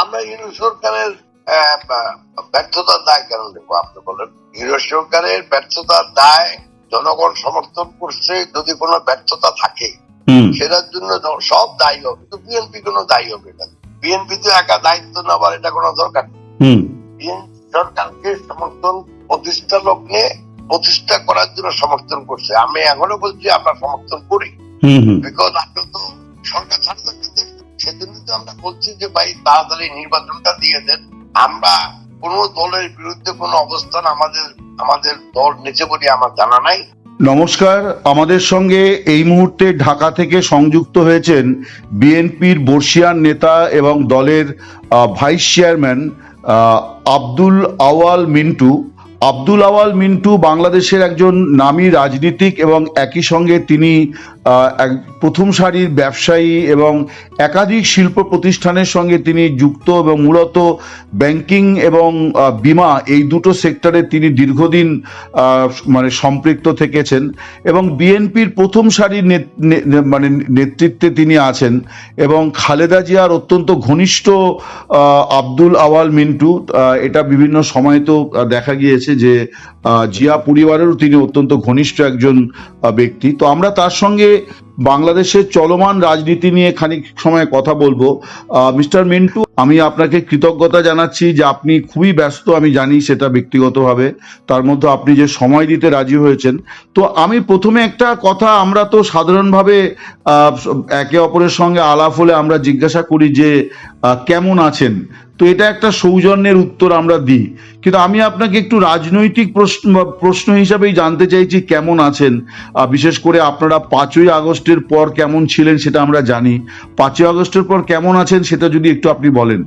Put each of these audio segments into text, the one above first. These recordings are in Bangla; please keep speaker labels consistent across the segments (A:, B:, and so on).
A: আমরা ইউনিট সরকারের ব্যর্থতার দায় কেন দেবো আপনি বলেন? ইউনিট সরকারের ব্যর্থতার দায় জনগণ সমর্থন করছে যদি কোনো ব্যর্থতা থাকে। সেটার জন্য সব দায়ী হবে। কিন্তু বিএনপি কোনো দায়ী হবে না। বিএনপি তো একা দায়িত্ব নেওয়ার এটা কোনো দরকার সরকারকে সমর্থন প্রতিষ্ঠা লগ্নে প্রতিষ্ঠা করার জন্য সমর্থন করছে। আমি এখনও বলছি আমরা সমর্থন করি। বিকজ আপনি তো সরকার ছাড়া থাকতে দেন। সেজন্য তো আমরা বলছি যে, ভাই, তাড়াতাড়ি নির্বাচনটা দিয়ে দেন। আমরা কোন দলের বিরুদ্ধে কোনো অবস্থান আমাদের আমাদের দল নিচে বলে আমার জানা নাই।
B: নমস্কার। আমাদের সঙ্গে এই মুহূর্তে ঢাকা থেকে সংযুক্ত হয়েছেন বিএনপির বর্ষিয়ান নেতা এবং দলের ভাইস চেয়ারম্যান আব্দুল আওয়াল মিন্টু। আব্দুল আওয়াল মিন্টু বাংলাদেশের একজন নামী রাজনীতিক এবং একই সঙ্গে তিনি প্রথম সারির ব্যবসায়ী এবং একাধিক শিল্প প্রতিষ্ঠানের সঙ্গে তিনি যুক্ত এবং মূলত ব্যাংকিং এবং বিমা এই দুটো সেক্টরে তিনি দীর্ঘদিন মানে সম্পৃক্ত থেকেছেন এবং বিএনপির প্রথম সারির মানে নেতৃত্বে তিনি আছেন এবং খালেদা জিয়ার অত্যন্ত ঘনিষ্ঠ আব্দুল আওয়াল মিন্টু এটা বিভিন্ন সময় তো দেখা গিয়েছে যে জিয়া পরিবারেরও তিনি অত্যন্ত ঘনিষ্ঠ একজন ব্যক্তি। তো আমরা তার সঙ্গে বাংলাদেশের চলমান রাজনীতি নিয়ে খানিক সময় কথা বলব। মিস্টার মিন্টু, আমি আপনাকে কৃতজ্ঞতা জানাচ্ছি যে আপনি খুবই ব্যস্ত, আমি জানি সেটা ব্যক্তিগতভাবে। তার মধ্যে আপনি যে সময় দিতে রাজি হয়েছেন। তো আমি প্রথমে একটা কথা, আমরা তো সাধারণভাবে একে অপরের সঙ্গে আলাপ হলে আমরা জিজ্ঞাসা করি যে কেমন আছেন? তো এটা একটা সৌজন্যের উত্তর আমরা দিই। কিন্তু আমি আপনাকে একটু রাজনৈতিক প্রশ্ন প্রশ্ন হিসাবেই জানতে চাইছি কেমন আছেন। বিশেষ করে আপনারা পাঁচই আগস্টের পর কেমন ছিলেন সেটা আমরা জানি। পাঁচই আগস্টের পর কেমন আছেন সেটা যদি একটু আপনি বলেন।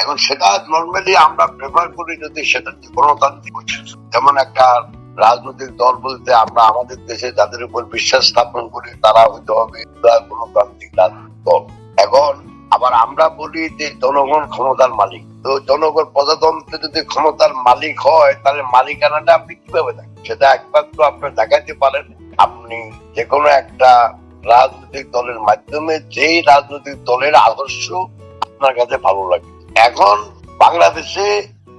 A: এখন সেটা নর্মালি আমরা প্রেফার করি যদি সেটা গণতান্ত্রিক যেমন একটা রাজনৈতিক দল বলতে আমরা আমাদের দেশে যাদের উপর বিশ্বাস স্থাপন করি, তারা হইতে হবে গণতান্ত্রিক রাজনৈতিক দল এখন আবার আমরা বলি যে জনগণ ক্ষমতার মালিক। তো জনগণ প্রজাতন্ত্রে যদি ক্ষমতার মালিক হয়, তাহলে মালিকানাটা আপনি কীভাবে দেখেন? সেটা একমাত্র আপনি দেখাতে পারেন। আপনি যে কোনো একটা রাজনৈতিক দলের মাধ্যমে যেই রাজনৈতিক দলের আদর্শ আপনার কাছে ভালো লাগে। এখন বাংলাদেশে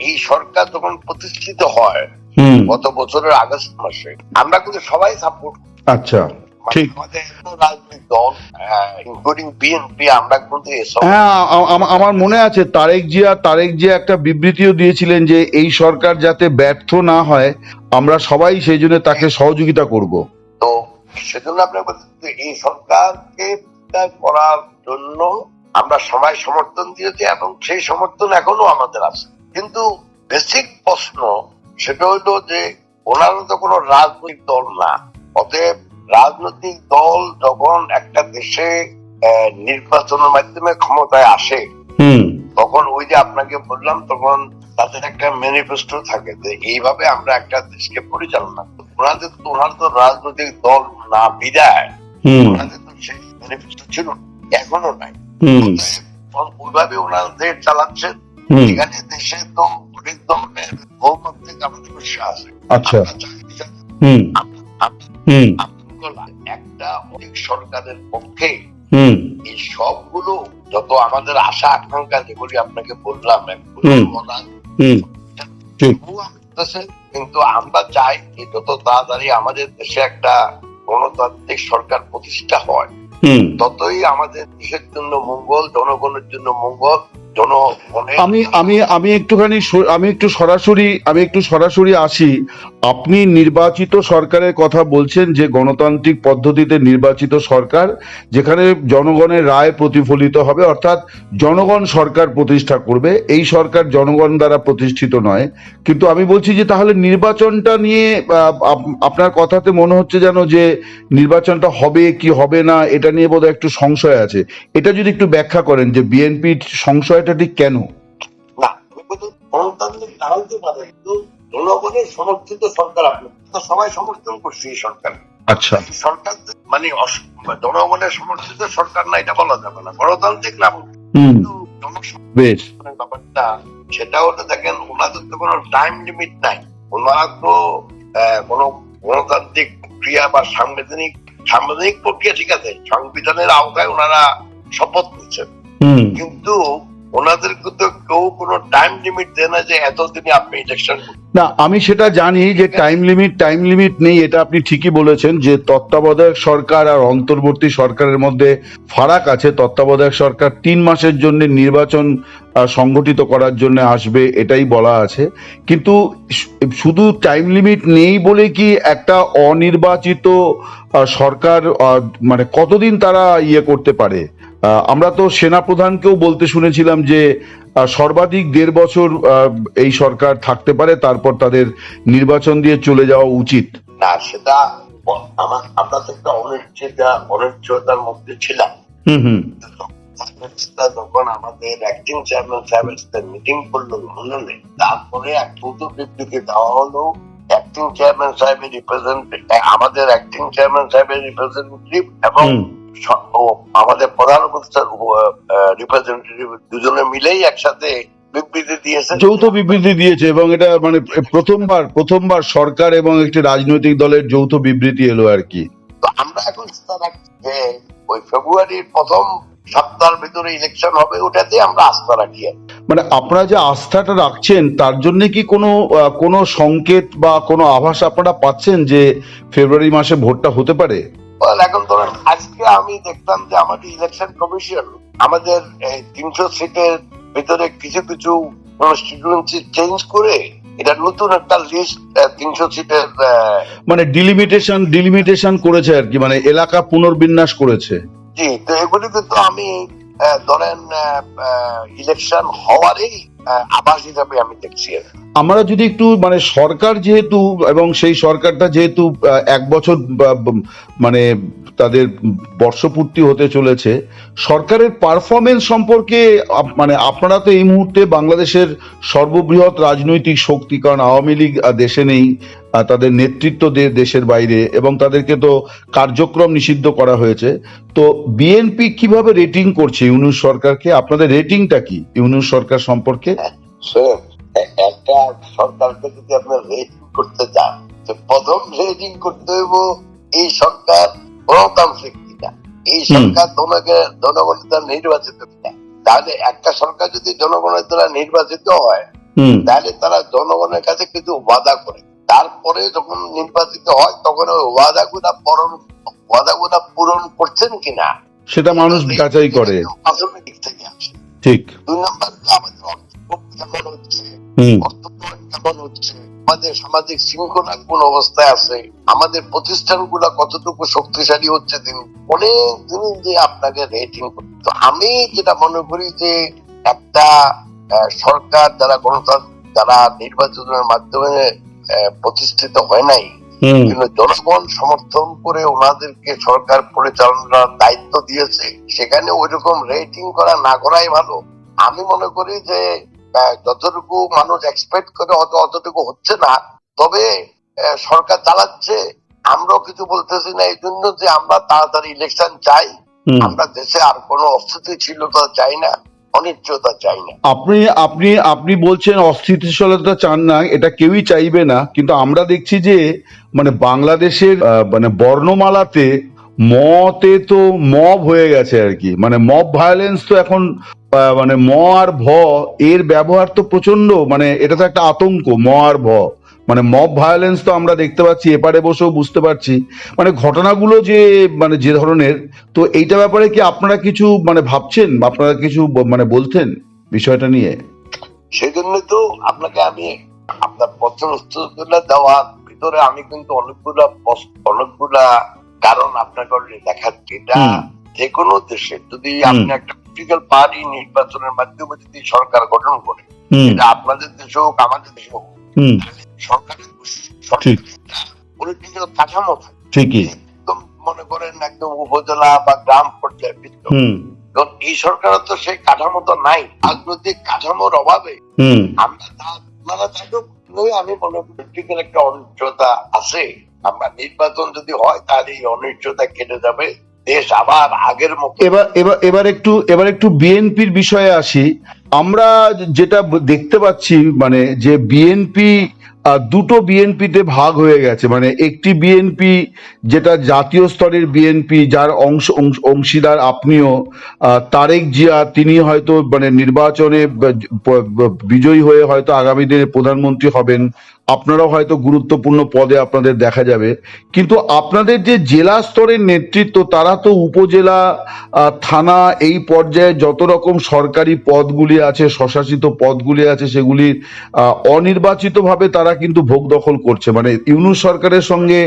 A: এই সরকার যখন প্রতিষ্ঠিত হয় গত বছরের আগস্ট মাসে। আমরা কিন্তু সবাই সাপোর্ট
B: আচ্ছা ঠিক।
A: আমরা এসব
B: হ্যাঁ আ- আমার মনে আছে তারেক জিয়া তারেক জিয়া একটা বিবৃতিও দিয়েছিলেন যে এই সরকার যাতে ব্যর্থ না হয় আমরা সবাই সেই জন্য তাকে সহযোগিতা করব।
A: তো সেজন্য আপনি বলছেন এই সরকারকে করার জন্য আমরা সবাই সমর্থন দিয়েছি এবং সেই সমর্থন এখনও আমাদের আছে। কিন্তু বেসিক প্রশ্ন সেটা হইল যে ওনারা তো কোনো রাজনৈতিক দল না। অতএব রাজনৈতিক দল যখন একটা দেশে নির্বাচনের মাধ্যমে ক্ষমতায় আসে তখন ওই যে আপনাকে বললাম তখন তাদের একটা ম্যানিফেস্টো থাকে যে এইভাবে আমরা একটা দেশকে পরিচালনা। ওনাদের তো ওনার তো রাজনৈতিক দল না বিদায়। ওনাদের তো সেই ম্যানিফেস্টো ছিল এখনও নাই। ওইভাবে ওনারা দেশ চালাচ্ছেন। এখানে দেশে তো অনেক ধরনের ভৌগোলিক আমাদের আছে।
B: আচ্ছা। হুম। হুম।
A: একটা অনেক সরকারের পক্ষে
B: হুম।
A: এই সবগুলো যত আমাদের আশা আকাঙ্ক্ষা যেগুলি আপনাকে বললাম কিন্তু আমরা চাই যে যত তাড়াতাড়ি আমাদের দেশে একটা গণতান্ত্রিক সরকার প্রতিষ্ঠা হয় ততই আমাদের দেশের জন্য মঙ্গল জনগণের জন্য মঙ্গল
B: আমি আমি আমি একটুখানি আমি একটু সরাসরি আমি একটু সরাসরি আসি। আপনি নির্বাচিত সরকারের কথা বলছেন যে গণতান্ত্রিক পদ্ধতিতে নির্বাচিত সরকার, যেখানে জনগণের রায় প্রতিফলিত হবে, অর্থাৎ জনগণ সরকার প্রতিষ্ঠা করবে। এই সরকার জনগণ দ্বারা প্রতিষ্ঠিত নয়। কিন্তু আমি বলছি যে তাহলে নির্বাচনটা নিয়ে আপনার কথাতে মনে হচ্ছে যেন যে নির্বাচনটা হবে কি হবে না, এটা নিয়ে বোধহয় একটু সংশয় আছে। এটা যদি একটু ব্যাখ্যা করেন যে বিএনপির সংশয়টা ঠিক কেন?
A: না গণতান্ত্রিক জনগণের সমর্থিত সরকার আপনি। তো সবাই সমর্থন করছে এই সরকার।
B: আচ্ছা।
A: সরকার মানে জনগণের সমর্থিত সরকার না এটা বলা যাবে না। গণতান্ত্রিক না
B: বেশ।
A: ব্যাপারটা সেটা হলো দেখেন ওনাদের তো কোনো টাইম লিমিট নাই। ওনারা তো কোনো গণতান্ত্রিক প্রক্রিয়া বা সাংবিধানিক সাংবিধানিক প্রক্রিয়া ঠিক আছে সংবিধানের আওতায় ওনারা শপথ নিচ্ছেন কিন্তু ওনাদেরকে তো কেউ কোনো টাইম লিমিট দেয় না যে এতদিনে আপনি ইলেকশন
B: না, আমি সেটা জানি যে টাইম লিমিট টাইম লিমিট নেই, এটা আপনি ঠিকই বলেছেন যে তত্ত্বাবধায়ক সরকার আর অন্তর্বর্তী সরকারের মধ্যে ফারাক আছে। তত্ত্বাবধায়ক সরকার তিন মাসের জন্য নির্বাচন সংগঠিত করার জন্য আসবে, এটাই বলা আছে। কিন্তু শুধু টাইম লিমিট নেই বলে কি একটা অনির্বাচিত সরকার মানে কতদিন তারা ইয়ে করতে পারে? আমরা তো সেনাপ্রধানকেও বলতে শুনেছিলাম যে সর্বাধিক দেড় বছর এই সরকার থাকতে পারে তারপর তাদের নির্বাচন দিয়ে চলে যাওয়া উচিত।
A: না সেটা আমার আমরা তো একটা অনিশ্চয়তা অনিশ্চয়তার মধ্যে ছিলাম।
B: হুম হুম।
A: সেটা যখন আমাদের অ্যাক্টিং চেয়ারম্যান সাহেবের সাথে মিটিং করল লন্ডনে তারপরে এক দ্রুত বিবৃতি দেওয়া হলো অ্যাক্টিং চেয়ারম্যান সাহেবের রিপ্রেজেন্টেটিভ আমাদের অ্যাক্টিং চেয়ারম্যান সাহেবের রিপ্রেজেন্টেটিভ এবং আমাদের প্রধান উপদেষ্টার রিপ্রেজেন্টেটিভ দুজনে মিলেই একসাথে বিবৃতি দিয়েছে
B: যৌথ বিবৃতি দিয়েছে এবং এটা মানে প্রথমবার প্রথমবার সরকার এবং একটি রাজনৈতিক দলের যৌথ বিবৃতি এলো আর কি।
A: তো আমরা এখন যে ওই ফেব্রুয়ারির প্রথম সপ্তাহের ভিতরে ইলেকশন হবে ওটাতে আমরা আস্থা রাখি
B: মানে আপনারা যে আস্থাটা রাখছেন তার জন্য কি কোনো কোনো সংকেত বা কোনো আভাস আপনারা পাচ্ছেন যে ফেব্রুয়ারি মাসে ভোটটা হতে পারে?
A: এখন ধরেন আজকে আমি দেখতাম যে আমাদের ইলেকশন কমিশন আমাদের তিনশো সিটের ভিতরে কিছু কিছু চেঞ্জ করে এটা নতুন একটা লিস্ট তিনশো সিটের
B: মানে ডিলিমিটেশন ডিলিমিটেশন করেছে আর কি মানে এলাকা পুনর্বিন্যাস করেছে।
A: জি তো এগুলি কিন্তু আমি ধরেন ইলেকশন হওয়ারই আভাস হিসাবে আমি দেখছি
B: আমরা যদি একটু মানে সরকার যেহেতু, এবং সেই সরকারটা যেহেতু এক বছর মানে তাদের বর্ষপূর্তি হতে চলেছে। সরকারের পারফরমেন্স সম্পর্কে মানে আপনারা তো এই মুহূর্তে বাংলাদেশের সর্ববৃহৎ রাজনৈতিক শক্তি, কারণ আওয়ামী লীগ দেশে নেই তাদের নেতৃত্ব দেশের বাইরে এবং তাদেরকে তো কার্যক্রম নিষিদ্ধ করা হয়েছে। তো বিএনপি কীভাবে রেটিং করছে ইউনুস সরকারকে? আপনাদের রেটিংটা কি ইউনুস সরকার সম্পর্কে?
A: একটা সরকারকে যদি আপনার রেটিং করতে চান প্রথম রেটিং করতে হইব এই সরকার গণতান্ত্রিক কিনা? এই সরকার জনগণের দ্বারা নির্বাচিত কিনা? তাহলে একটা সরকার যদি জনগণের দ্বারা নির্বাচিত হয় তাহলে তারা জনগণের কাছে কিছু ওয়াদা করে। তারপরে যখন নির্বাচিত হয় তখন ওই ওয়াদা গুলা পূরণ ওয়াদা গুলা পূরণ করছেন কিনা?
B: সেটা মানুষ যাচাই করে।
A: প্রাথমিক দিক থেকে আসে।
B: ঠিক।
A: দুই নম্বর আমাদের অর্থ কেমন হচ্ছে? অর্থনৈতিক কেমন হচ্ছে? আমাদের সামাজিক শৃঙ্খলা কোন অবস্থায় আছে? আমাদের প্রতিষ্ঠানগুলো কতটুকু শক্তিশালী হচ্ছে দিন? অনেক জিনিস দিয়ে আপনাকে রেটিং তো আমি যেটা মনে করি যে একটা সরকার যারা গণতন্ত্র যারা নির্বাচনের মাধ্যমে প্রতিষ্ঠিত হয় নাই কিন্তু জনগণ সমর্থন করে ওনাদেরকে সরকার পরিচালনার দায়িত্ব দিয়েছে সেখানে ওইরকম রেটিং করা না করাই ভালো। আমি মনে করি যে যতটুকু মানুষ এক্সপেক্ট করে অত অতটুকু হচ্ছে না। তবে সরকার চালাচ্ছে। আমরাও কিছু বলতেছি না এই জন্য যে আমরা তাড়াতাড়ি ইলেকশন চাই। আমরা দেশে আর কোনো অস্থিতিশীলতা চাই না অনিশ্চয়তা চাই না।
B: আপনি আপনি আপনি বলছেন অস্থিতিশীলতা চান না এটা কেউই চাইবে না। কিন্তু আমরা দেখছি যে মানে বাংলাদেশের মানে বর্ণমালাতে মতে তো মব হয়ে গেছে আর কি। মানে মব ভায়োলেন্স তো এখন মানে ম আর ভ, এর ব্যবহার তো প্রচণ্ড মানে এটা তো একটা আতঙ্ক, ম আর ভ। মানে মব ভায়োলেন্স তো আমরা দেখতে পাচ্ছি, এপারে বসেও বুঝতে পারছি। মানে ঘটনাগুলো যে মানে যে ধরনের, তো এইটা ব্যাপারে কি আপনারা কিছু মানে ভাবছেন? বা আপনারা কিছু মানে বলতেন বিষয়টা নিয়ে?
A: সেই জন্য তো আপনাকে আমি আপনার উত্তরগুলো দেওয়ার ভিতরে আমি কিন্তু অনেকগুলা অনেকগুলা কারণ আপনাকে already দেখাচ্ছি এটা যে কোনো দেশে যদি আপনি একটা পলিটিক্যাল পার্টি নির্বাচনের মাধ্যমে যদি সরকার গঠন করে এটা আপনাদের দেশে হোক আমাদের দেশে হোক সরকারের পলিটিক্যাল কাঠামো থাকে।
B: ঠিকই।
A: একদম মনে করেন একদম উপজেলা বা গ্রাম পর্যায়ে কারণ এই সরকারের তো সেই কাঠামো তো নাই। রাজনৈতিক কাঠামোর অভাবে আমরা তা- আপনারা আমি মনে করি একটা অনিশ্চয়তা আছে। আমরা নির্বাচন যদি হয়, তাহলে এই অনিশ্চয়তা কেটে যাবে। দেশ আবার আগের মতো
B: এবার এবার এবার একটু এবার একটু বিএনপির বিষয়ে আসি। আমরা যেটা দেখতে পাচ্ছি মানে যে বিএনপি দুটো বিএনপিতে ভাগ হয়ে গেছে। মানে একটি বিএনপি যেটা জাতীয় স্তরের বিএনপি, যার অংশ, অংশ- অংশীদার আপনিও তারেক জিয়া, তিনি হয়তো মানে নির্বাচনে বিজয়ী হয়ে হয়তো আগামী দিনে প্রধানমন্ত্রী হবেন। আপনারাও হয়তো গুরুত্বপূর্ণ পদে আপনাদের দেখা যাবে। কিন্তু আপনাদের যে জেলা স্তরের নেতৃত্ব, তারা তো উপজেলা থানা এই পর্যায়ে যত রকম সরকারি পদগুলি আছে, স্বশাসিত পদগুলি আছে, সেগুলির অনির্বাচিতভাবে তারা কিন্তু ভোগ দখল করছে। মানে ইউনুস সরকারের সঙ্গে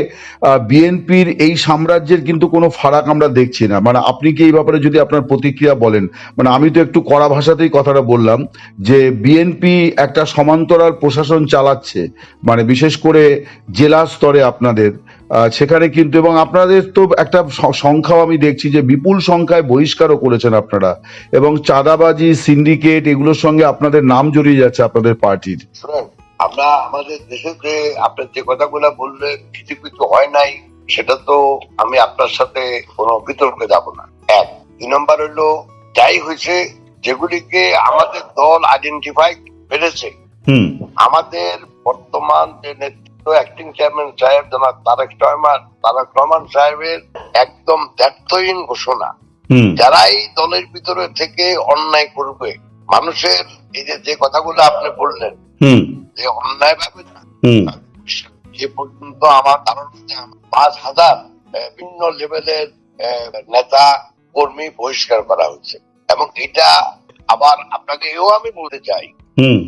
B: বিএনপির এই সাম্রাজ্যের কিন্তু কোনো ফারাক আমরা দেখছি না। মানে আপনি কি এই ব্যাপারে যদি আপনার প্রতিক্রিয়া বলেন মানে আমি তো একটু কড়া ভাষাতেই কথাটা বললাম যে বিএনপি একটা সমান্তরাল প্রশাসন চালাচ্ছে। মানে বিশেষ করে জেলা স্তরে আপনাদের সেখানে কিন্তু এবং আপনাদের তো একটা সংখ্যাও আমি দেখছি যে বিপুল সংখ্যায় বহিষ্কারও করেছেন আপনারা এবং চাঁদাবাজি সিন্ডিকেট এগুলোর সঙ্গে আপনাদের নাম জড়িয়ে যাচ্ছে আপনাদের পার্টির।
A: আমরা আমাদের দেশে যে আপনার যে কথাগুলো বললেন কিছু কিছু হয় নাই সেটা তো আমি আপনার সাথে কোনো বিতর্কে যাব না। এক দুই নম্বর হলো যাই হয়েছে যেগুলিকে আমাদের দল আইডেন্টিফাই পেরেছে
B: হুম।
A: আমাদের বর্তমান যে নেতৃত্ব অ্যাক্টিং চেয়ারম্যান সাহেব জনাব তারেক রহমান তারেক রহমান সাহেবের একদম ব্যর্থহীন ঘোষণা।
B: হুম।
A: যারা এই দলের ভিতরে থেকে অন্যায় করবে মানুষের এই যে যে কথাগুলো আপনি বললেন যে অন্যায় ভাবে এ পর্যন্ত আমার ধারণা যে পাঁচ হাজার বিভিন্ন লেভেলের নেতা কর্মী বহিষ্কার করা হচ্ছে এবং এটা আবার আপনাকে এও আমি বলতে চাই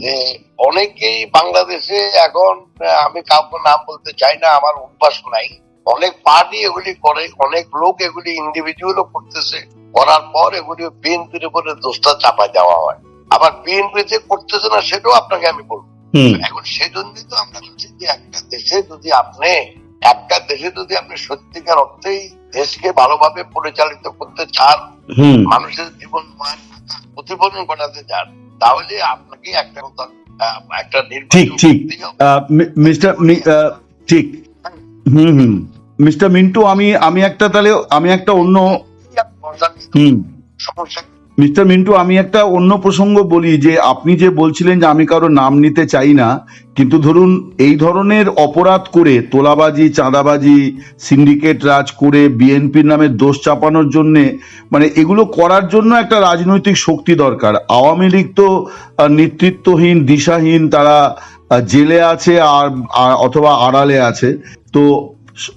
A: যে অনেকেই বাংলাদেশে এখন আমি কাউকে নাম বলতে চাই না আমার অভ্যাস নাই। অনেক পার্টি এগুলি করে অনেক লোক এগুলি ইন্ডিভিজুয়ালও করতেছে। করার পর এগুলি বিএনপির উপরে দোষটা চাপা দেওয়া হয়। আবার বিএনপি যে করতেছে না সেটাও আপনাকে আমি বলব। এখন সেজন্যই তো আমরা বলছি যে একটা দেশে যদি আপনি একটা দেশে যদি আপনি সত্যিকার অর্থেই দেশকে ভালোভাবে পরিচালিত করতে চান মানুষের জীবন মান প্রতিফলন ঘটাতে চান তাহলে আপনাকে একটা কথা, একটা
B: ঠিক, ঠিক। মিস্টার ঠিক। হুম হুম। মিস্টার মিন্টু আমি আমি একটা তাহলে আমি একটা অন্য হুম।
A: সমস্যা
B: মিস্টার মিন্টু, আমি একটা অন্য প্রসঙ্গ বলি যে আপনি যে বলছিলেন যে আমি কারও নাম নিতে চাই না, কিন্তু ধরুন এই ধরনের অপরাধ করে তোলাবাজি, চাঁদাবাজি, সিন্ডিকেট রাজ করে বিএনপির নামে দোষ চাপানোর জন্য মানে এগুলো করার জন্য একটা রাজনৈতিক শক্তি দরকার। আওয়ামী লীগ তো নেতৃত্বহীন, দিশাহীন, তারা জেলে আছে আর, অথবা আড়ালে আছে। তো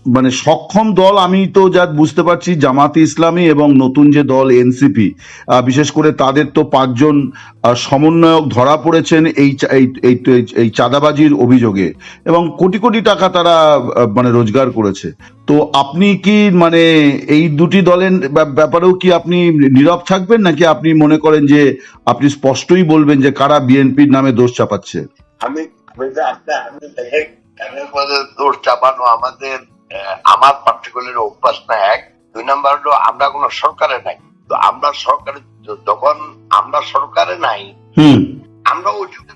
B: মানে সক্ষম দল আমি তো যা বুঝতে পারছি জামাতে ইসলামী এবং নতুন যে দল এনসিপি বিশেষ করে তাদের তো পাঁচজন সমন্বয়ক ধরা পড়েছেন এই- এই চাঁদাবাজির অভিযোগে এবং কোটি কোটি টাকা তারা মানে রোজগার করেছে। তো আপনি কি মানে এই দুটি দলের ব্যাপারেও কি আপনি নীরব থাকবেন নাকি আপনি মনে করেন যে আপনি স্পষ্টই বলবেন যে কারা বিএনপির নামে দোষ চাপাচ্ছে?
A: আমি দোষ চাপানো আমাদের আমার পার্টিকুলার অভ্যাস না এক। দুই নাম্বার হলো আমরা কোনো সরকারে নাই। তো আমরা সরকারে যখন আমরা সরকারে নাই আমরা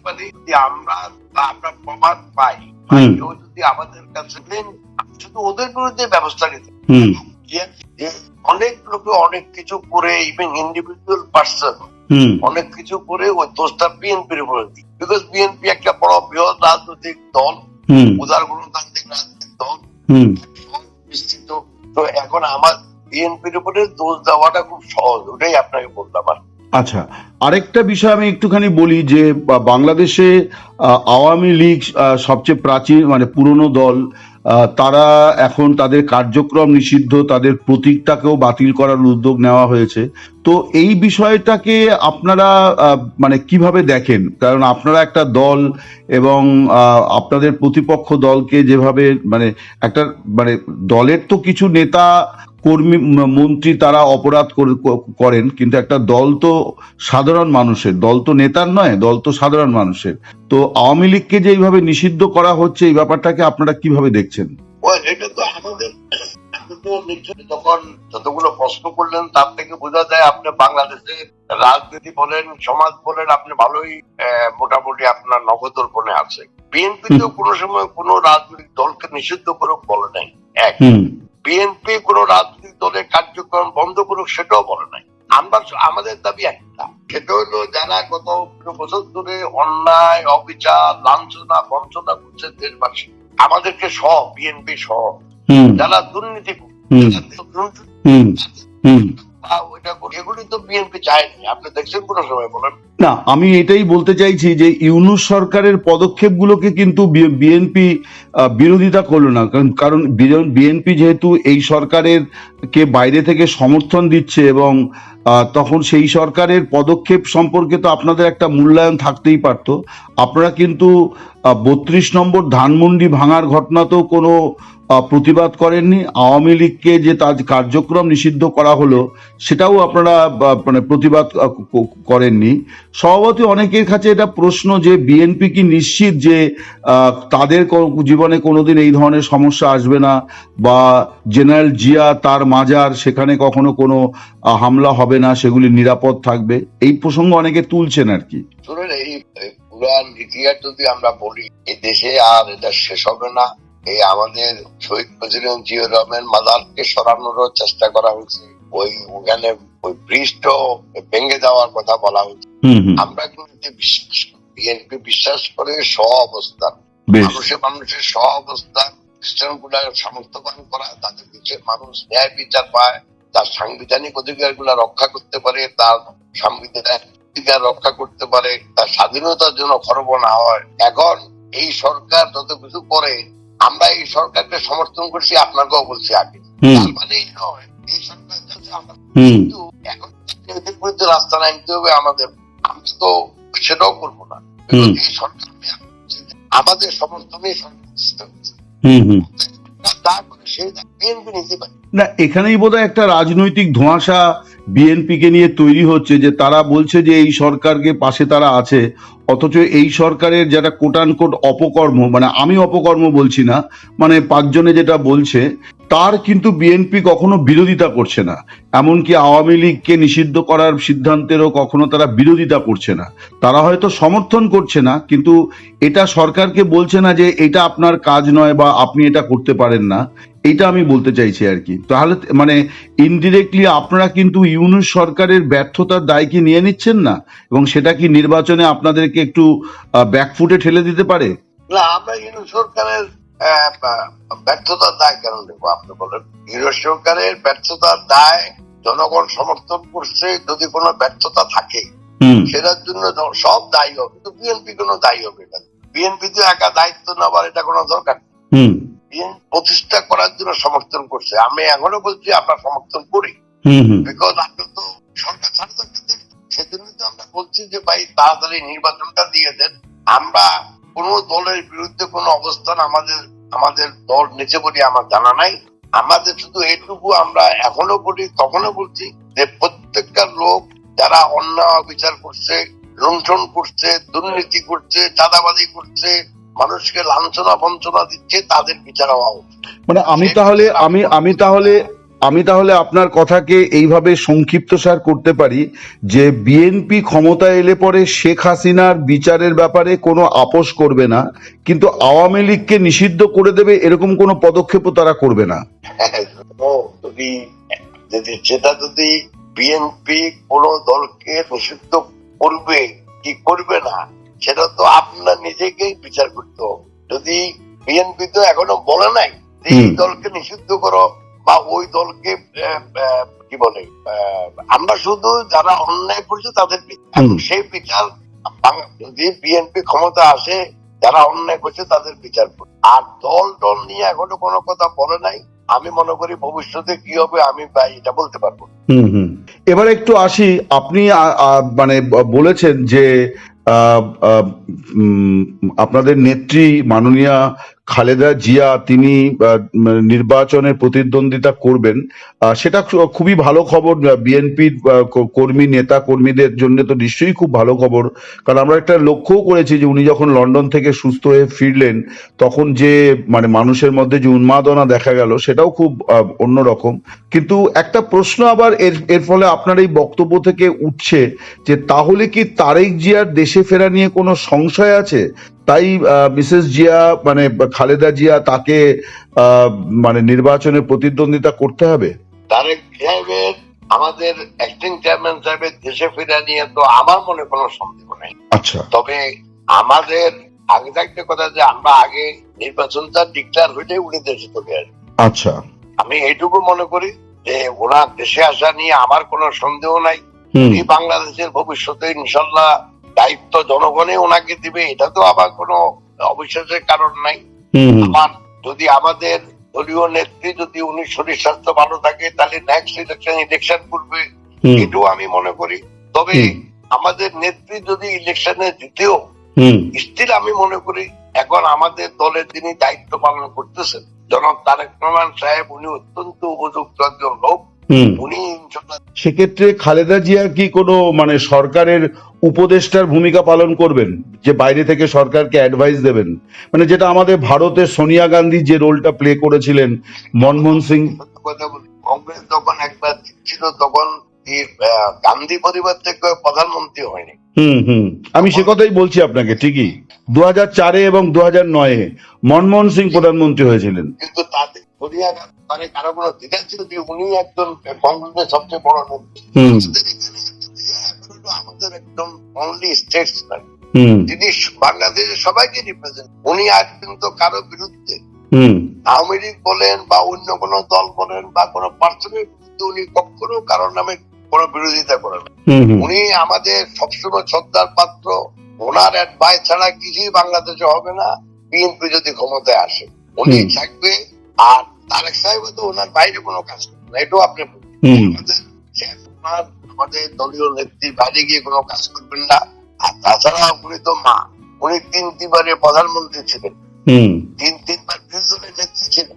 A: পারি যে আমরা আমরা প্রমাণ পাই। কেউ যদি আমাদের কাছে শুধু ওদের বিরুদ্ধে ব্যবস্থা নিতে অনেক লোকে অনেক কিছু করে ইভেন ইন্ডিভিজুয়াল পার্সন অনেক কিছু করে ওই দোষটা বিএনপির উপরে দিই বিকজ বিএনপি একটা বড় বৃহৎ রাজনৈতিক দল উদার গণতান্ত্রিক রাজনৈতিক দল। বিস্তৃত। তো এখন আমার বিএনপির উপরে দোষ দেওয়াটা খুব সহজ ওটাই আপনাকে বললাম আর
B: আচ্ছা আরেকটা বিষয় আমি একটুখানি বলি যে বাংলাদেশে আওয়ামী লীগ সবচেয়ে প্রাচীন মানে পুরনো দল তারা এখন তাদের কার্যক্রম নিষিদ্ধ, তাদের প্রতীকটাকেও বাতিল করার উদ্যোগ নেওয়া হয়েছে। তো এই বিষয়টাকে আপনারা মানে কীভাবে দেখেন? কারণ আপনারা একটা দল এবং আপনাদের প্রতিপক্ষ দলকে যেভাবে মানে একটা মানে দলের তো কিছু নেতা কর্মী মন্ত্রী তারা অপরাধ করেন কিন্তু একটা দল তো সাধারণ মানুষের দল তো নেতার নয় দল তো সাধারণ মানুষের। তো আওয়ামী লীগকে যে এইভাবে নিষিদ্ধ করা হচ্ছে এই ব্যাপারটাকে আপনারা কীভাবে দেখছেন?
A: এটা তো আমাদের যখন যতগুলো প্রশ্ন করলেন তার থেকে বোঝা যায় আপনি বাংলাদেশের রাজনীতি বলেন সমাজ বলেন আপনি ভালোই মোটামুটি আপনার নবদর্পণে আছে বিএনপি তো কোনো সময় কোনো রাজনৈতিক দলকে নিষিদ্ধ করুক বলে নাই। এক। বিএনপি কোন রাজনৈতিক দলের কার্যক্রম বন্ধ করুক সেটাও বলে নাই। আমরা আমাদের দাবি একটা। সেটা হলো যারা গত বছর ধরে অন্যায় অবিচার লাঞ্ছনা বঞ্চনা করছে দেশবাসী আমাদেরকে সহ বিএনপি সহ যারা দুর্নীতি এগুলি তো বিএনপি চায়নি। আপনি দেখছেন কোনো সময় বলেন?
B: না, আমি এটাই বলতে চাইছি যে ইউনুস সরকারের পদক্ষেপগুলোকে কিন্তু বিএনপি বিরোধিতা করল না। কারণ কারণ বিএনপি যেহেতু এই সরকারের কে বাইরে থেকে সমর্থন দিচ্ছে এবং তখন সেই সরকারের পদক্ষেপ সম্পর্কে তো আপনাদের একটা মূল্যায়ন থাকতেই পারত। আপনারা কিন্তু বত্রিশ নম্বর ধানমন্ডি ভাঙার ঘটনাতেও কোনো প্রতিবাদ করেননি। আওয়ামী লীগকে যে তার কার্যক্রম নিষিদ্ধ করা হলো, সেটাও আপনারা মানে প্রতিবাদ করেননি। সভাপতি অনেকের কাছে এটা প্রশ্ন যে বিএনপি কি নিশ্চিত যে তাদের জীবনে কোনোদিন এই ধরনের সমস্যা আসবে না? বা জেনারেল জিয়া তার মাজার সেখানে কখনো কোনো হামলা হবে না, সেগুলি নিরাপদ থাকবে? এই প্রসঙ্গ অনেকে তুলছেন আর কি।
A: এই এই পুরান ইতিহাস যদি আমরা বলি, এই দেশে আর এটা শেষ হবে না। এই আমাদের শহীদ প্রেসিডেন্ট জিয়া রহমান মাজারকে সরানোরও চেষ্টা করা হয়েছে। ওই ওখানে ওই ব্রিজটা ভেঙে যাওয়ার কথা বলা হয়েছে। আমরা কিন্তু বিশ্বাস বিএনপি বিশ্বাস করে স্ব অবস্থান মানুষের মানুষের স্ব অবস্থান খ্রিস্টানগুলা করা তাদের দেশের মানুষ ন্যায় বিচার পায় তার সাংবিধানিক অধিকারগুলা রক্ষা করতে পারে তার সাংবিধানিক অধিকার রক্ষা করতে পারে তার স্বাধীনতার জন্য খরব না হয়। এখন এই সরকার যত কিছু করে আমরা এই সরকারকে সমর্থন করছি আপনাকেও বলছি আগে। তার মানে এই নয় এই সরকার কিন্তু এখন এদের বিরুদ্ধে রাস্তা নামতে হবে আমাদের। আমি তো সেটাও করব না। আমাদের সমর্থনে সরকার চেষ্টা বিএনপি
B: না, এখানেই বোধহয় একটা রাজনৈতিক ধোঁয়াশা বিএনপিকে নিয়ে তৈরি হচ্ছে যে তারা বলছে যে এই সরকারকে পাশে তারা আছে, অথচ এই সরকারের যেটা কোটান কোট অপকর্ম মানে আমি অপকর্ম বলছি না মানে পাঁচজনে যেটা বলছে, তার কিন্তু বিএনপি কখনো বিরোধিতা করছে না। এমনকি আওয়ামী লীগকে নিষিদ্ধ করার সিদ্ধান্তেরও কখনো তারা বিরোধিতা করছে না। তারা হয়তো সমর্থন করছে না, কিন্তু এটা সরকারকে বলছে না যে এটা আপনার কাজ নয় বা আপনি এটা করতে পারেন না। এইটা আমি বলতে চাইছি আর কি। তাহলে মানে ইনডিরেক্টলি আপনারা কিন্তু ইউনুস সরকারের ব্যর্থতার দায় কি নিয়ে নিচ্ছেন না? এবং সেটা কি নির্বাচনে আপনাদেরকে একটু ব্যাকফুটে ঠেলে দিতে পারে?
A: না আমরা ইউনিট সরকারের ব্যর্থতার দায় কেন নেব আপনি বলেন? ইউনিট সরকারের ব্যর্থতার দায় জনগণ সমর্থন করছে যদি কোনো ব্যর্থতা থাকে। সেটার জন্য সব দায়ী হবে। তো বিএনপি কোনো দায়ী হবে না। বিএনপি তো একা দায়িত্ব নেওয়ার এটা কোনো দরকার নেই। প্রতিষ্ঠা করার জন্য সমর্থন করছে। আমি এখনও বলছি আমরা সমর্থন করি। বিকজ আমরা তো সরকার ছাড়া তো একটা দেশ। সেজন্য তো আমরা বলছি যে ভাই তাড়াতাড়ি নির্বাচনটা দিয়ে দেন। আমরা কোন দলের বিরুদ্ধে কোনো অবস্থান আমাদের আমাদের দল নিচে বলি আমার জানা নাই। আমাদের শুধু এইটুকু আমরা এখনও বলি তখনও বলছি যে প্রত্যেকটা লোক যারা অন্যায় বিচার করছে লুণ্ঠন করছে দুর্নীতি করছে চাঁদাবাজি করছে মানুষকে লাঞ্ছনা বঞ্চনা দিচ্ছে তাদের বিচার হওয়া উচিত।
B: মানে আমি তাহলে আমি আমি তাহলে আমি তাহলে আপনার কথাকে এইভাবে সংক্ষিপ্তসার করতে পারি যে বিএনপি ক্ষমতায় এলে পরে শেখ হাসিনার বিচারের ব্যাপারে কোনো আপোষ করবে না কিন্তু আওয়ামী লীগকে নিষিদ্ধ করে দেবে এরকম কোনো পদক্ষেপও তারা করবে না।
A: যদি যদি সেটা যদি বিএনপি কোন দলকে নিষিদ্ধ করবে কি করবে না সেটা তো আপনার নিজেকেই বিচার করতে হবে। যদি বিএনপি তো এখনও বলে নাই যে এই দলকে নিষিদ্ধ করো বা ওই দলকে কি বলে আমরা শুধু যারা অন্যায় করছে তাদের সেই বিচার যদি বিএনপি ক্ষমতা আসে যারা অন্যায় করছে তাদের বিচার আর দল টল নিয়ে এখনও কোনো কথা বলে নাই। আমি মনে করি ভবিষ্যতে কি হবে আমি এটা বলতে পারব।
B: হুম হুম। এবার একটু আসি। আপনি মানে বলেছেন যে আপনাদের নেত্রী মাননীয়া খালেদা জিয়া তিনি আহ, উম, নির্বাচনে প্রতিদ্বন্দ্বিতা করবেন। সেটা খুবই ভালো খবর। বিএনপির কর্মী নেতা কর্মীদের জন্য তো নিশ্চয়ই খুব ভালো খবর। কারণ আমরা একটা লক্ষ্যও করেছি যে উনি যখন লন্ডন থেকে সুস্থ হয়ে ফিরলেন তখন যে মানে মানুষের মধ্যে যে উন্মাদনা দেখা গেল সেটাও খুব অন্যরকম। কিন্তু একটা প্রশ্ন আবার এর এর ফলে আপনার এই বক্তব্য থেকে উঠছে যে তাহলে কি তারেক জিয়ার দেশে ফেরা নিয়ে কোনো সংশয় আছে? তাই মিসেস জিয়া মানে খালেদা জিয়া তাকে মানে নির্বাচনে প্রতিদ্বন্দ্বিতা করতে হবে?
A: তারেক সাহেবের আমাদের অ্যাক্টিং চেয়ারম্যান সাহেবের দেশে ফিরে নিয়ে তো আমার মনে কোনো সন্দেহ নেই।
B: আচ্ছা।
A: তবে আমাদের আগে থাকতে কথা যে আমরা আগে নির্বাচনটা ডিক্লেয়ার হইলে উনি দেশে চলে আসবে
B: আচ্ছা।
A: আমি এইটুকু মনে করি যে ওনার দেশে আসা নিয়ে আমার কোনো সন্দেহ নাই। বাংলাদেশের ভবিষ্যতে ইনশাল্লাহ দায়িত্ব জনগণে ওনাকে দিবে এটা তো আবার কোনো অবিশ্বাসের কারণ নাই। আমার যদি আমাদের দলীয় নেত্রী যদি উনি শরীর স্বাস্থ্য ভালো থাকে তাহলে নেক্সট ইলেকশন ইলেকশন করবে এটাও আমি মনে করি। তবে আমাদের নেত্রী যদি ইলেকশনে জিতেও স্টিল আমি মনে করি এখন আমাদের দলের তিনি দায়িত্ব পালন করতেছেন জনাব তারেক রহমান সাহেব উনি অত্যন্ত উপযুক্ত একজন লোক। উনি
B: সেক্ষেত্রে খালেদা জিয়া কি কোনো মানে সরকারের উপদেষ্টার ভূমিকা পালন করবেন? যে বাইরে থেকে সরকারকে অ্যাডভাইস দেবেন? মানে যেটা আমাদের ভারতের সোনিয়া গান্ধী যে রোলটা প্লে করেছিলেন মনমোহন সিং
A: কংগ্রেস যখন একবার ছিল তখন গান্ধী পরিবার থেকে প্রধানমন্ত্রী হয়নি।
B: হুম হুম। আমি সে কথাই বলছি আপনাকে ঠিকই। দু হাজার চারে এবং দু হাজার নয়ে মনমোহন সিং প্রধানমন্ত্রী হয়েছিলেন।
A: কিন্তু তাতে মানে কারও কোনো দ্বিধা ছিল যে উনি একজন কংগ্রেসের সবচেয়ে বড় নেত্রী আমাদের একদম অনলি স্টেটসম্যান
B: হুম।
A: তিনি বাংলাদেশের সবাইকে রিপ্রেজেন্ট উনি কারও বিরুদ্ধে আওয়ামী লীগ বলেন বা অন্য কোনো দল বলেন বা কোনো পার্সনের বিরুদ্ধে উনি কখনো কারোর নামে কোনো বিরোধিতা করেন উনি আমাদের সবসময় শ্রদ্ধার পাত্র। ওনার অ্যাডভাইস ছাড়া কিছুই বাংলাদেশে হবে না। বিএনপি যদি ক্ষমতায় আসে উনি থাকবে আর তারেক সাহেব তো ওনার বাইরে কোনো কাজ করবে না এটাও আপনি। আমাদের দলীয় নেত্রী বাইরে গিয়ে কোনো কাজ করবেন না। আর তাছাড়া উনি তো মা উনি তিন তিনবারের প্রধানমন্ত্রী ছিলেন। তিন তিনবার বিরোধী দলের নেত্রী ছিলেন।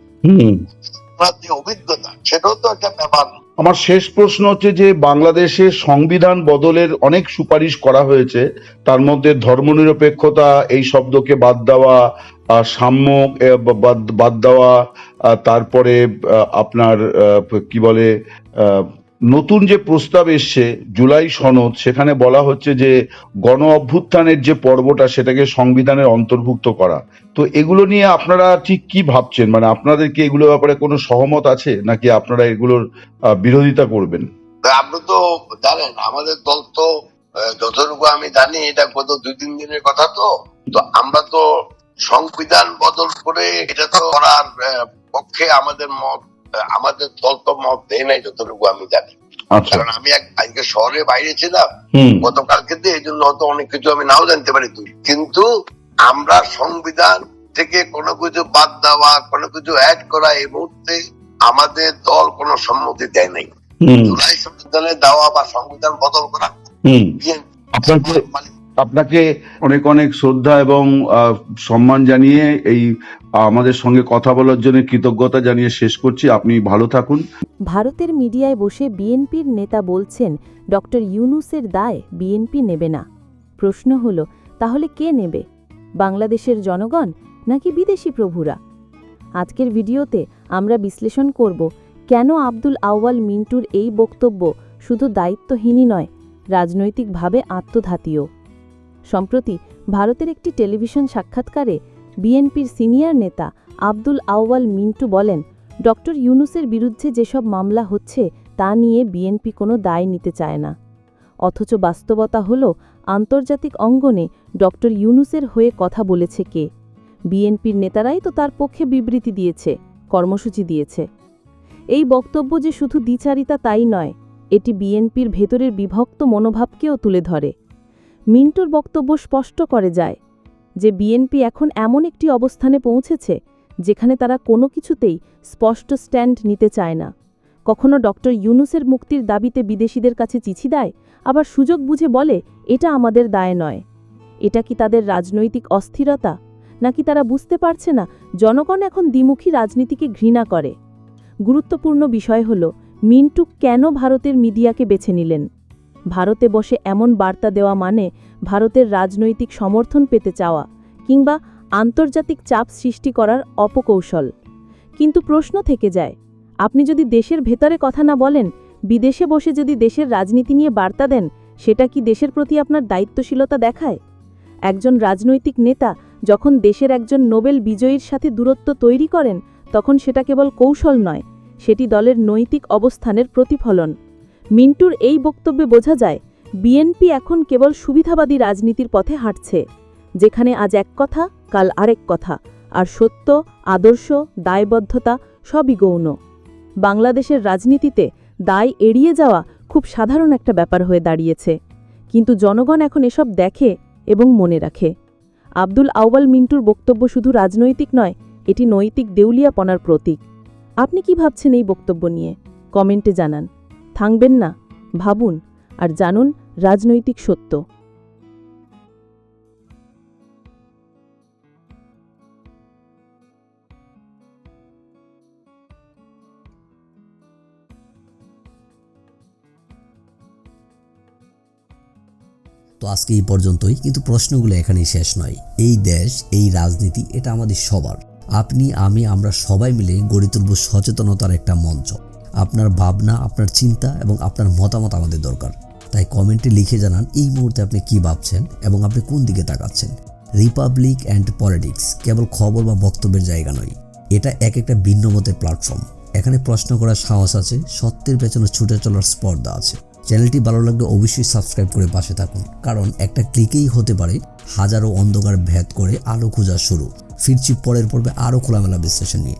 A: ওনার যে অভিজ্ঞতা সেটাও তো একটা ব্যাপার।
B: আমার শেষ প্রশ্ন হচ্ছে যে বাংলাদেশে সংবিধান বদলের অনেক সুপারিশ করা হয়েছে তার মধ্যে ধর্মনিরপেক্ষতা এই শব্দকে বাদ দেওয়া সাম্য বাদ দেওয়া তারপরে আপনার কি বলে নতুন যে প্রস্তাব এসছে, জুলাই সনদ, সেখানে বলা হচ্ছে যে গণ অভ্যুত্থানের যে পর্বটা, সেটাকে সংবিধানের অন্তর্ভুক্ত করা। তো এগুলো নিয়ে আপনারা ঠিক কি ভাবছেন? মানে আপনাদের কি এগুলো ব্যাপারে কোনো সহমত আছে? নাকি আপনারা এগুলোর বিরোধিতা করবেন?
A: আপনি তো জানেন, আমাদের দল তো যতটুকু আমি জানি, এটা গত দুই তিন দিনের কথা তো। তো আমরা তো সংবিধান বদল করে এটা তো করার পক্ষে আমাদের মত আমাদের দল তো মত দেয় নাই যতটুকু আমি জানি।
B: আচ্ছা।
A: কারণ আমি আজকে শহরে বাইরে ছিলাম গতকালকে তো এই জন্য হয়তো অনেক কিছু আমি নাও জানতে পারি তুই। কিন্তু আমরা সংবিধান থেকে কোনো কিছু বাদ দেওয়া কোনো কিছু অ্যাড করা এই মুহূর্তে আমাদের দল কোনো সম্মতি দেয় নাই।
B: হুম।
A: জুলাই সংবিধানে দেওয়া বা সংবিধান বদল করা
B: আপনাকে আপনাকে অনেক অনেক শ্রদ্ধা এবং সম্মান জানিয়ে এই আমাদের সঙ্গে কথা বলার জন্য কৃতজ্ঞতা জানিয়ে শেষ করছি। আপনি ভালো থাকুন।
C: ভারতের মিডিয়ায় বসে বিএনপির নেতা বলছেন, ডক্টর ইউনুসের দায় বিএনপি নেবে না। প্রশ্ন হল, তাহলে কে নেবে? বাংলাদেশের জনগণ নাকি বিদেশি প্রভুরা? আজকের ভিডিওতে আমরা বিশ্লেষণ করব, কেন আব্দুল আউয়াল মিন্টুর এই বক্তব্য শুধু দায়িত্বহীনই নয়, রাজনৈতিকভাবে আত্মঘাতীয় সম্প্রতি ভারতের একটি টেলিভিশন সাক্ষাৎকারে বিএনপির সিনিয়র নেতা আব্দুল আউয়াল মিন্টু বলেন, ডক্টর ইউনুসের বিরুদ্ধে যেসব মামলা হচ্ছে তা নিয়ে বিএনপি কোনো দায় নিতে চায় না। অথচ বাস্তবতা হল, আন্তর্জাতিক অঙ্গনে ডক্টর ইউনুসের হয়ে কথা বলেছে কে? বিএনপির নেতারাই তো তার পক্ষে বিবৃতি দিয়েছে, কর্মসূচি দিয়েছে। এই বক্তব্য যে শুধু দ্বিচারিতা তাই নয়, এটি বিএনপির ভেতরের বিভক্ত মনোভাবকেও তুলে ধরে। মিন্টুর বক্তব্য স্পষ্ট করে যায় যে বিএনপি এখন এমন একটি অবস্থানে পৌঁছেছে যেখানে তারা কোনো কিছুতেই স্পষ্ট স্ট্যান্ড নিতে চায় না। কখনো ডক্টর ইউনুসের মুক্তির দাবিতে বিদেশিদের কাছে চিঠি দেয়, আবার সুযোগ বুঝে বলে, এটা আমাদের দায় নয়। এটা কি তাদের রাজনৈতিক অস্থিরতা? নাকি তারা বুঝতে পারছে না, জনগণ এখন দ্বিমুখী রাজনীতিকে ঘৃণা করে? গুরুত্বপূর্ণ বিষয় হল, মিন্টু কেন ভারতের মিডিয়াকে বেছে নিলেন? ভারতে বসে এমন বার্তা দেওয়া মানে ভারতের রাজনৈতিক সমর্থন পেতে চাওয়া কিংবা আন্তর্জাতিক চাপ সৃষ্টি করার অপকৌশল। কিন্তু প্রশ্ন থেকে যায়, আপনি যদি দেশের ভেতরে কথা না বলেন, বিদেশে বসে যদি দেশের রাজনীতি নিয়ে বার্তা দেন, সেটা কি দেশের প্রতি আপনার দায়িত্বশীলতা দেখায়? একজন রাজনৈতিক নেতা যখন দেশের একজন নোবেল বিজয়ীর সাথে দূরত্ব তৈরি করেন, তখন সেটা কেবল কৌশল নয়, সেটি দলের নৈতিক অবস্থানের প্রতিফলন। মিন্টুর এই বক্তব্যে বোঝা যায়, বিএনপি এখন কেবল সুবিধাবাদী রাজনীতির পথে হাঁটছে, যেখানে আজ এক কথা, কাল আরেক কথা, আর সত্য, আদর্শ, দায়বদ্ধতা সবই গৌণ। বাংলাদেশের রাজনীতিতে দায় এড়িয়ে যাওয়া খুব সাধারণ একটা ব্যাপার হয়ে দাঁড়িয়েছে, কিন্তু জনগণ এখন এসব দেখে এবং মনে রাখে। আব্দুল আউয়াল মিন্টুর বক্তব্য শুধু রাজনৈতিক নয়, এটি নৈতিক দেউলিয়াপনার প্রতীক। আপনি কি ভাবছেন এই বক্তব্য নিয়ে? কমেন্টে জানান। থাকবেন না, ভাবুন আর জানুন রাজনৈতিক সত্য।
D: তো আজকে এই পর্যন্তই, কিন্তু প্রশ্নগুলো এখানেই শেষ নয়। এই দেশ, এই রাজনীতি, এটা আমাদের সবার। আপনি, আমি, আমরা সবাই মিলে গড়ে তুলব সচেতনতার একটা মঞ্চ। আপনার ভাবনা, আপনার চিন্তা এবং আপনার মতামত আমাদের দরকার। তাই কমেন্টে লিখে জানান এই মুহূর্তে আপনি কি ভাবছেন এবং আপনি কোন দিকে তাকাচ্ছেন। রিপাবলিক অ্যান্ড পলিটিক্স কেবল খবর বা বক্তব্যের জায়গা নয়। এটা এক একটা ভিন্ন মতের প্ল্যাটফর্ম এখানে প্রশ্ন করার সাহস আছে, সত্যের পেছনে ছুটে চলার স্পর্ধা আছে। চ্যানেলটি ভালো লাগলে অবশ্যই সাবস্ক্রাইব করে পাশে থাকুন, কারণ একটা ক্লিকেই হতে পারে হাজারো অন্ধকার ভেদ করে আলো খোঁজা শুরু। ফিরছি পরের পর্বে আরও খোলামেলা বিশ্লেষণ নিয়ে।